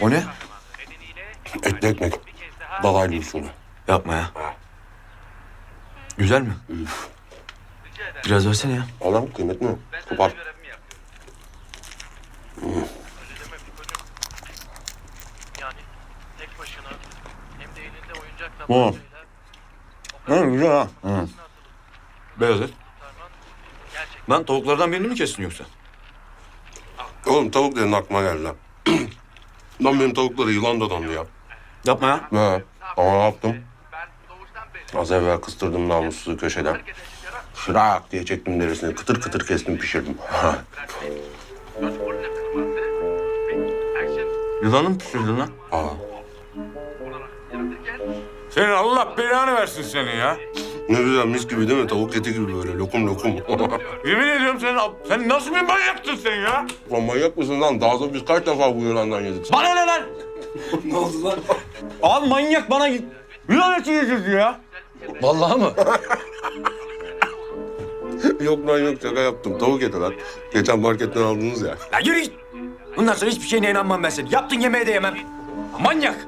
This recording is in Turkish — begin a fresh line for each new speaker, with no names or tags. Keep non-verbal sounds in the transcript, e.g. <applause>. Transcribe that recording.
O ne?
Etli ekmek. Dalaylı usulü.
Yapma ya. Güzel mi? Biraz versene ya.
Adam kıymetli mi? Kopar.
Bu. Ha, güzel ha. Hı. Beyaz et. Lan tavuklardan birini mi kestin yoksa?
Oğlum tavuk dedin aklıma geldi lan. <clears throat> Lan benim tavukları yılan dadandı ya.
Yapma ya.
He. Ama ne yaptım? Az evvel kıstırdım namussuzu köşeden. Şırak diye çektim derisini. Kıtır kıtır kestim pişirdim. <laughs>
Yılanı mı pişirdin lan?
Aa.
Senin Allah belanı versin seni ya.
Ne güzel mis gibi değil mi? Tavuk eti gibi böyle lokum lokum. <laughs>
Yemin ediyorum senin, sen nasıl bir manyaksın sen ya?
lan manyak mısın lan? Daha sonra biz kaç defa bu yılandan yedik.
Bana ne lan? ne oldu lan? Abi manyak bana yılan eti yedirdi ya.
Vallahi mı? <laughs>
yok lan yok şaka yaptım. Tavuk eti lan. Geçen marketten aldınız ya.
Ya yürü git. Bundan sonra hiçbir şeyine inanmam ben senin. Yaptığın yemeğe de yemem. Manyak.